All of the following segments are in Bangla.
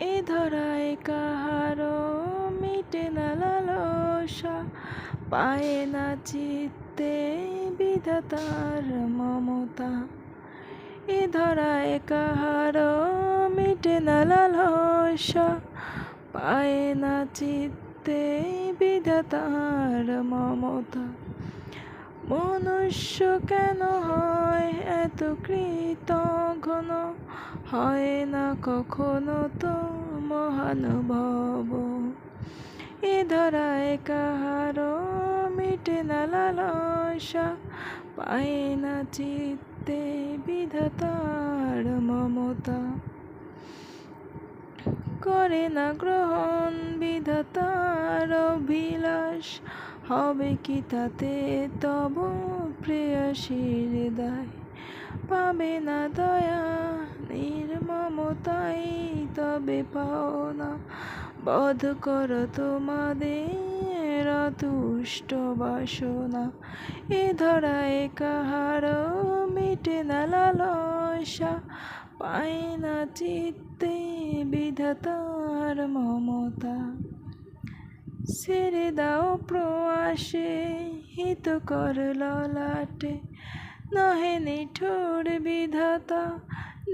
এ ধরায় কাহার মিটে না লালসা, পায়ে না চিত্তে বিধাতার মমতা। এ ধরায় কাহার মিটে না লালসা, পায়ে না চিত্তে বিধাতার মমতা। মনুষ্য কেন হয় এত কৃতঘ্ন? হয় না কখনো তো মহানুভব। এ ধরায় কাহার মিটে না লালসা, পায় না চিত্তে বিধাতার মমতা। করে না গ্রহণ বিধাতার অভিলাষ হবে কি তাতে? তব প্রেয়সীর দায় পাবে না দয়া, নির্মমতাই তবে পাও না। বধ কর তোমাদের তুষ্ট বাসনা। এ ধরায় কাহার মিটে না লালসা। পায় না চিত্তে বিধাতার মমতা। ছেড়ে দাও প্রয়াসে, হিত কর ললাটে। নহে নিঠুর বিধাতা,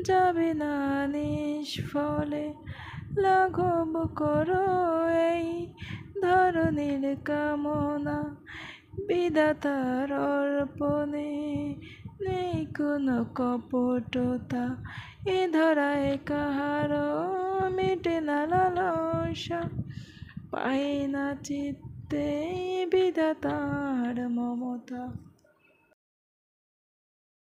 যাবে না নিষ্ফলে। লাঘব করো এই ধরনের কামনা, বিধাতার অর্পণে। নেই কোনো কপটতা, এ ধরায় কাহার মেটে না লালসা। পায় না চিত্তে বিধাতার মমতা